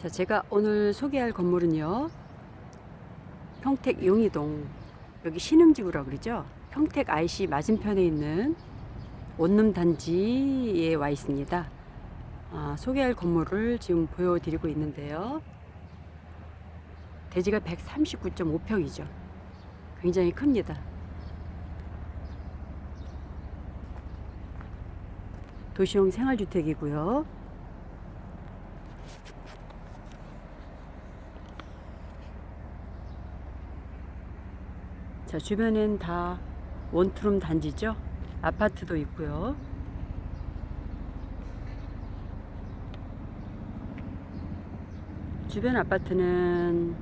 자, 제가 오늘 소개할 건물은요. 평택 용이동 여기 신흥지구라고 그러죠. 평택 IC 맞은편에 있는 원룸 단지에 와 있습니다. 아, 소개할 건물을 지금 보여드리고 있는데요. 대지가 139.5평이죠. 굉장히 큽니다. 도시형 생활주택이고요. 자, 주변엔 다 원투룸 단지죠. 아파트도 있고요. 주변 아파트는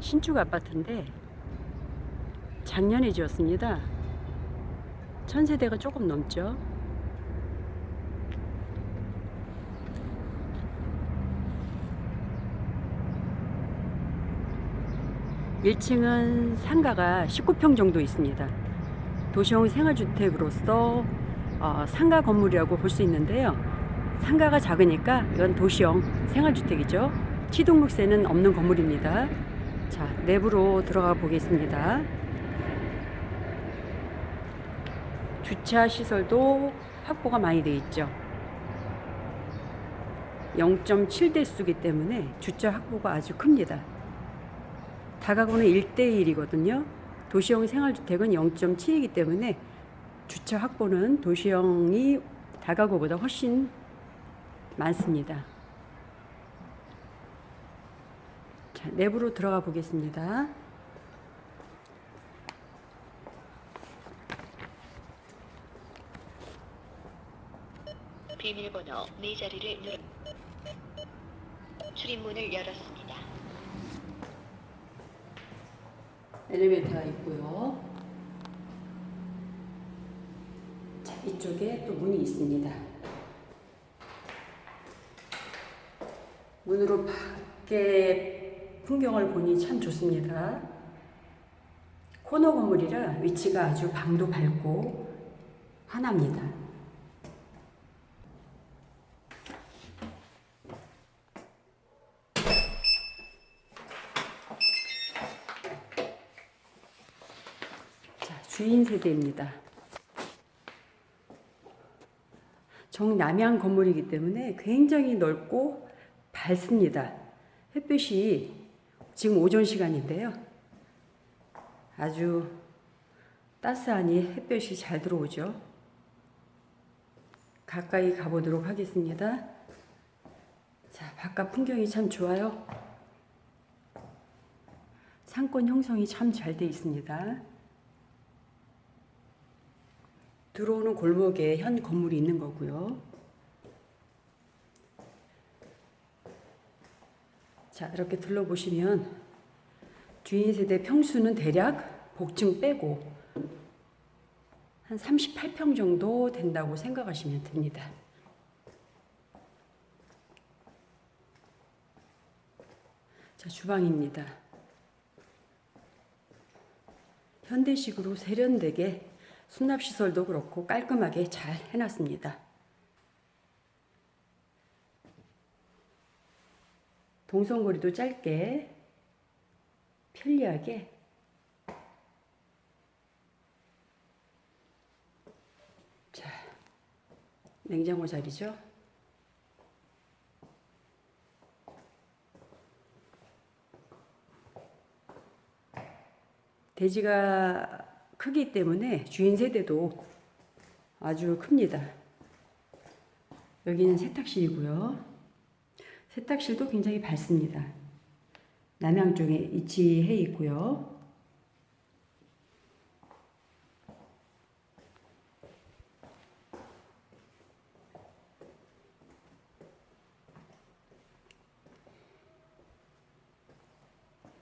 신축 아파트인데 작년에 지었습니다. 천세대가 조금 넘죠. 1층은 상가가 19평 정도 있습니다. 도시형 생활주택으로서 어, 상가 건물이라고 볼 수 있는데요. 상가가 작으니까 이건 도시형 생활주택이죠. 취등록세는 없는 건물입니다. 자, 내부로 들어가 보겠습니다. 주차 시설도 확보가 많이 되어 있죠. 0.7대수기 때문에 주차 확보가 아주 큽니다. 다가구는 1대1이거든요. 도시형 생활주택은 0.7이기 때문에 주차 확보는 도시형이 다가구보다 훨씬 많습니다. 자, 내부로 들어가 보겠습니다. 비밀번호 네 자리를 누르 출입문을 열었습니다. 엘리베이터가 있고요. 자, 이쪽에 또 문이 있습니다. 문으로 밖에 풍경을 보니 참 좋습니다. 코너 건물이라 위치가 아주 방도 밝고 환합니다. 자, 주인 세대입니다. 정남향 건물이기 때문에 굉장히 넓고 밝습니다. 햇빛이 지금 오전 시간인데요. 아주 따스하니 햇볕이 잘 들어오죠. 가까이 가보도록 하겠습니다. 자, 바깥 풍경이 참 좋아요. 상권 형성이 참 잘 돼 있습니다. 들어오는 골목에 현 건물이 있는 거고요. 자, 이렇게 둘러보시면 주인 세대 평수는 대략 복층 빼고 한 38평 정도 된다고 생각하시면 됩니다. 자, 주방입니다. 현대식으로 세련되게 수납시설도 그렇고 깔끔하게 잘 해놨습니다. 동선거리도 짧게 편리하게 자 냉장고 자리죠. 대지가 크기 때문에 주인 세대도 아주 큽니다. 여기는 세탁실이고요. 세탁실도 굉장히 밝습니다. 남양 쪽에 위치해 있고요.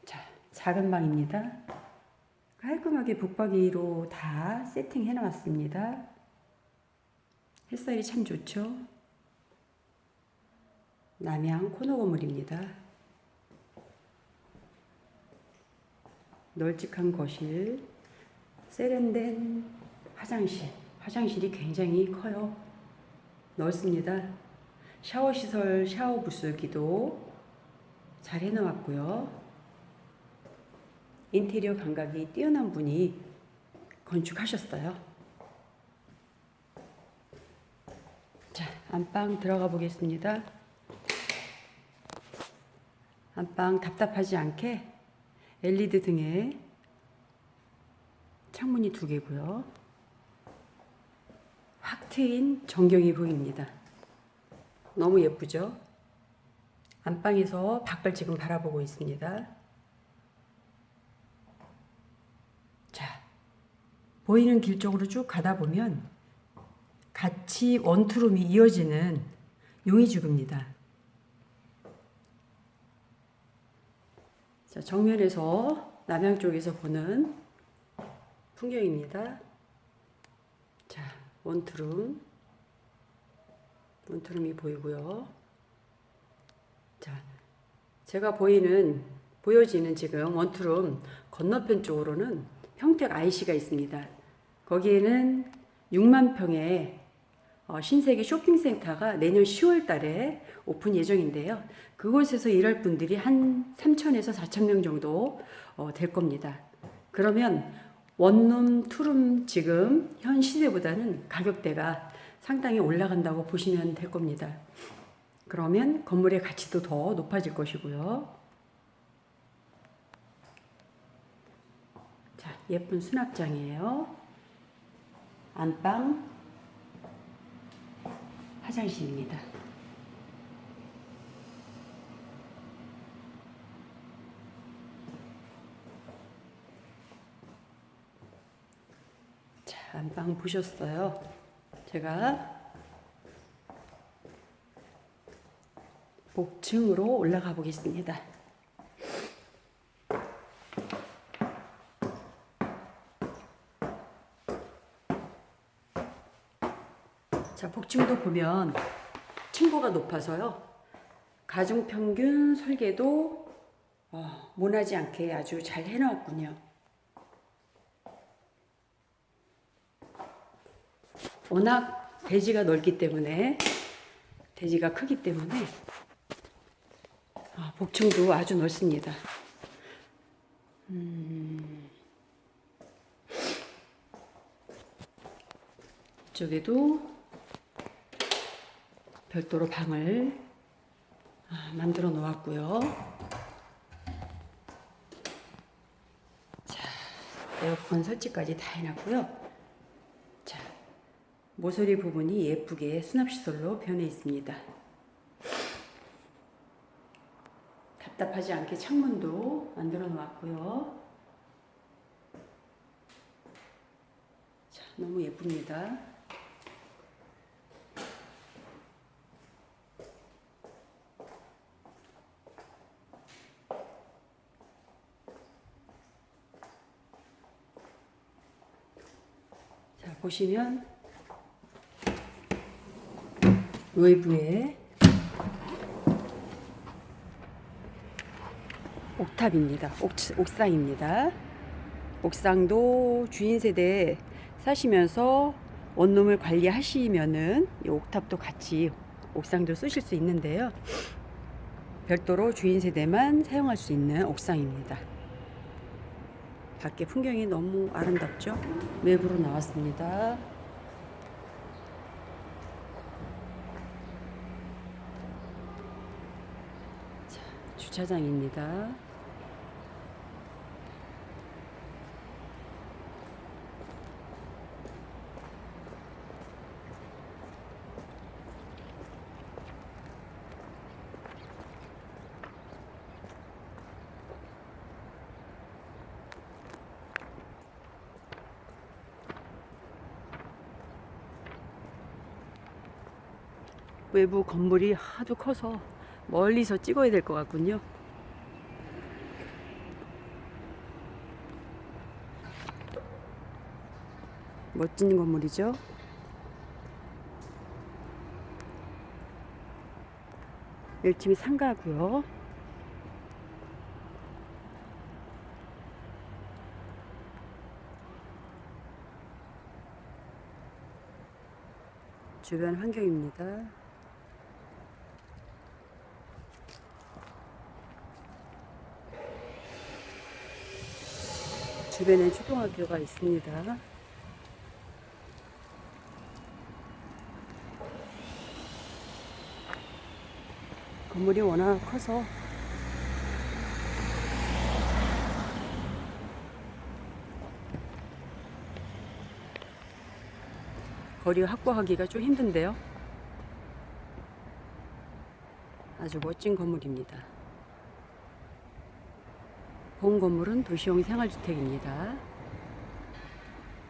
자, 작은 방입니다. 깔끔하게 북박이로 다 세팅해 놨습니다. 햇살이 참 좋죠. 남양 코너 건물입니다. 널찍한 거실, 세련된 화장실. 화장실이 굉장히 커요. 넓습니다. 샤워 시설 샤워 부스기도 잘 해놓았고요. 인테리어 감각이 뛰어난 분이 건축하셨어요. 자, 안방 들어가 보겠습니다. 안방 답답하지 않게 LED 등에 창문이 두 개고요. 확 트인 전경이 보입니다. 너무 예쁘죠? 안방에서 밖을 지금 바라보고 있습니다. 자, 보이는 길 쪽으로 쭉 가다 보면 같이 원투룸이 이어지는 용의주급입니다. 자, 정면에서 남양 쪽에서 보는 풍경입니다. 자, 원투룸. 원투룸이 보이고요. 자, 제가 보이는 보여지는 지금 원투룸 건너편 쪽으로는 평택 IC가 있습니다. 거기에는 6만 평의 어, 신세계 쇼핑센터가 내년 10월 달에 오픈 예정인데요. 그곳에서 일할 분들이 한 3천에서 4천 명 정도 어, 될 겁니다. 그러면 원룸, 투룸 지금 현 시세보다는 가격대가 상당히 올라간다고 보시면 될 겁니다. 그러면 건물의 가치도 더 높아질 것이고요. 자, 예쁜 수납장이에요. 안방, 화장실입니다. 자, 안방 보셨어요? 제가 복층으로 올라가 보겠습니다. 자, 복층도 보면 층고가 높아서요. 가중 평균 설계도 어, 모나지 않게 아주 잘 해놓았군요. 워낙 대지가 넓기 때문에 대지가 크기 때문에 아, 복층도 아주 넓습니다. 음, 이쪽에도 별도로 방을 아, 만들어 놓았고요. 자, 에어컨 설치까지 다 해놨고요. 자, 모서리 부분이 예쁘게 수납시설로 변해 있습니다. 답답하지 않게 창문도 만들어 놓았고요. 자, 너무 예쁩니다. 자, 보시면 외부에 옥탑입니다. 옥, 옥상입니다. 옥상도 주인 세대 사시면서 원룸을 관리하시면은 이 옥탑도 같이 옥상도 쓰실 수 있는데요. 별도로 주인 세대만 사용할 수 있는 옥상입니다. 밖에 풍경이 너무 아름답죠? 외부로 나왔습니다. 자, 주차장입니다. 외부 건물이 하도 커서 멀리서 찍어야 될 것 같군요. 멋진 건물이죠. 열심히 상가고요. 주변 환경입니다. 주변에 초등학교가 있습니다. 건물이 워낙 커서 거리 확보하기가 좀 힘든데요. 아주 멋진 건물입니다. 본 건물은 도시형 생활주택입니다.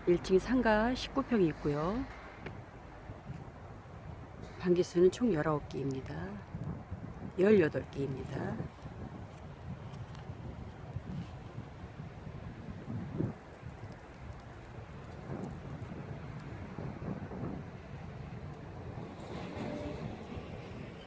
1층 상가 19평이 있고요. 방기수는 총 19개입니다. 18개입니다.